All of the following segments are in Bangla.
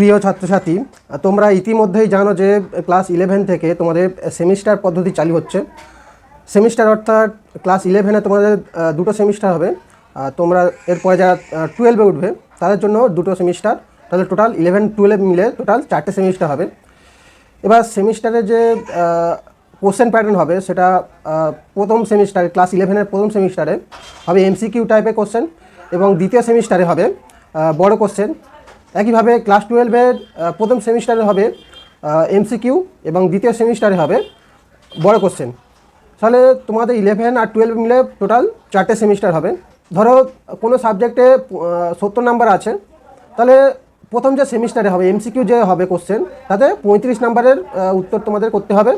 প্রিয় ছাত্রছাত্রী, তোমরা ইতিমধ্যেই জানো যে ক্লাস ইলেভেন থেকে তোমাদের সেমিস্টার পদ্ধতি চালু হচ্ছে। সেমিস্টার অর্থাৎ ক্লাস ইলেভেনে তোমাদের দুটো সেমিস্টার হবে। তোমরা এরপরে যারা টুয়েলভে উঠবে, তাদের জন্য দুটো সেমিস্টার তাহলে টোটাল ইলেভেন টুয়েলভ মিলে টোটাল চারটে সেমিস্টার হবে। এবার সেমিস্টারে যে কোশ্চেন প্যাটার্ন হবে, সেটা প্রথম সেমিস্টারে ক্লাস ইলেভেনের প্রথম সেমিস্টারে হবে এমসিকিউ টাইপের কোশ্চেন এবং দ্বিতীয় সেমিস্টারে হবে বড় কোশ্চেন একইভাবে ক্লাস টুয়েলভের প্রথম সেমিস্টারে হবে এমসিকিউ এবং দ্বিতীয় সেমিস্টারে হবে বড় কোশ্চেন তাহলে তোমাদের ইলেভেন আর টুয়েলভ মিলে টোটাল চারটে সেমিস্টার হবে। ধরো কোনো সাবজেক্টে সত্তর নাম্বার আছে, তাহলে প্রথম যে সেমিস্টারে হবে এমসিকিউ যে হবে কোশ্চেন তাতে পঁয়ত্রিশ নাম্বারের উত্তর তোমাদের করতে হবে,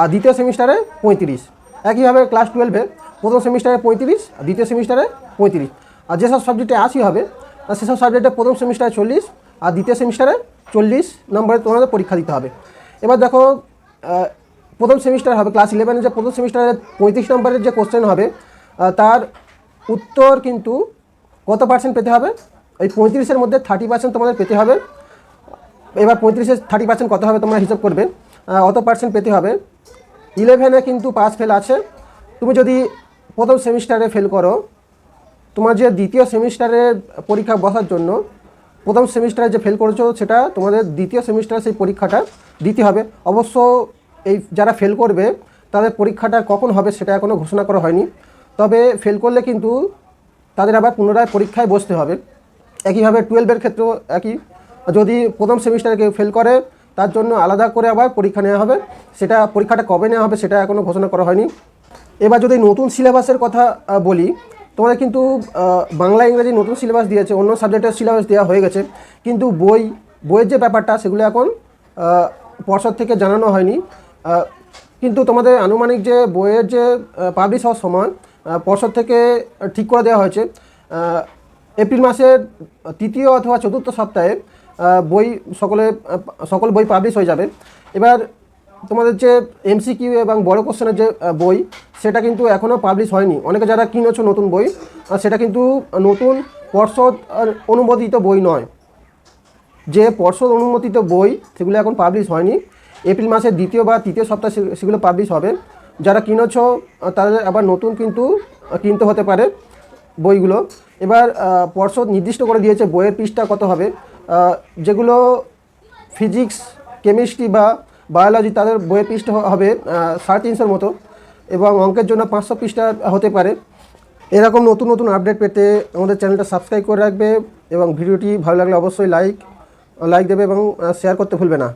আর দ্বিতীয় সেমিস্টারে পঁয়ত্রিশ। একইভাবে ক্লাস টুয়েলভে প্রথম সেমিস্টারে পঁয়ত্রিশ দ্বিতীয় সেমিস্টারে পঁয়ত্রিশ। আর যেসব সাবজেক্টে আশি হবে সেসব সাবজেক্টে প্রথম সেমিস্টারে চল্লিশ, আর দ্বিতীয় সেমিস্টারে চল্লিশ নম্বরে তোমাদের পরীক্ষা দিতে হবে। এবার দেখো প্রথম সেমিস্টার হবে ক্লাস ইলেভেনের যে প্রথম সেমিস্টারে পঁয়ত্রিশ নম্বরের যে কোশ্চেন হবে তার উত্তর কিন্তু কত পার্সেন্ট পেতে হবে? ওই পঁয়ত্রিশের মধ্যে থার্টি পার্সেন্ট তোমাদের পেতে হবে। এবার পঁয়ত্রিশে থার্টি পার্সেন্ট কত হবে তোমরা হিসাব করবে। অত পার্সেন্ট পেতে হবে। ইলেভেনে কিন্তু পাস ফেল আছে। তুমি যদি প্রথম সেমিস্টারে ফেল করো তোমার যে দ্বিতীয় সেমিস্টারে পরীক্ষা বসার জন্য প্রথম সেমিস্টারে যে ফেল করেছ সেটা তোমাদের দ্বিতীয় সেমিস্টারে সেই পরীক্ষাটা দিতে হবে। অবশ্য এই যারা ফেল করবে, তাদের পরীক্ষাটা কখন হবে সেটা এখনও ঘোষণা করা হয়নি। তবে ফেল করলে কিন্তু তাদের আবার পুনরায় পরীক্ষায় বসতে হবে। একইভাবে টুয়েলভের ক্ষেত্রেও একই। যদি প্রথম সেমিস্টারে কেউ ফেল করে, তার জন্য আলাদা করে আবার পরীক্ষা নেওয়া হবে। সেটা পরীক্ষাটা কবে নেওয়া হবে সেটা এখনও ঘোষণা করা হয়নি। এবার যদি নতুন সিলেবাসের কথা বলি তোমাদের কিন্তু বাংলা, ইংরেজি নতুন সিলেবাস দিয়েছে, অন্য সাবজেক্টের সিলেবাস দেওয়া হয়ে গেছে। কিন্তু বই, বইয়ের যে ব্যাপারটা, সেগুলো এখন পর্ষদ থেকে জানানো হয়নি। কিন্তু তোমাদের আনুমানিক যে বইয়ের যে পাবলিশ হওয়ার সময় পর্ষদ থেকে ঠিক করে দেওয়া হয়েছে। এপ্রিল মাসের তৃতীয় অথবা চতুর্থ সপ্তাহে বই সকলে সকল বই পাবলিশ হয়ে যাবে। এবার তোমাদের যে এমসিকিউ এবং বড় কোশ্চেনের যে বই, সেটা কিন্তু এখনও পাবলিশ হয়নি। অনেকে যারা কিনেছো নতুন বই সেটা কিন্তু নতুন পর্ষদ অনুমোদিত বই নয়। যে পর্ষদ অনুমোদিত বই, সেগুলো এখন পাবলিশ হয়নি। এপ্রিল মাসের দ্বিতীয় বা তৃতীয় সপ্তাহে সেগুলো পাবলিশ হবে। যারা কিনেছ তাদের আবার নতুন কিন্তু কিনতে হতে পারে বইগুলো। এবার পর্ষদ নির্দিষ্ট করে দিয়েছে বইয়ের পৃষ্ঠা কত হবে। যেগুলো ফিজিক্স কেমিস্ট্রি বা বায়োলজি তাদের বইয়ের পৃষ্ঠা হবে সাড়ে তিনশোর মতো এবং অঙ্কের জন্য পাঁচশো পৃষ্ঠা হতে পারে। এরকম নতুন নতুন আপডেট পেতে আমাদের চ্যানেলটা সাবস্ক্রাইব করে রাখবে এবং ভিডিওটি ভালো লাগলে অবশ্যই লাইক লাইক দেবে এবং শেয়ার করতে ভুলবে না।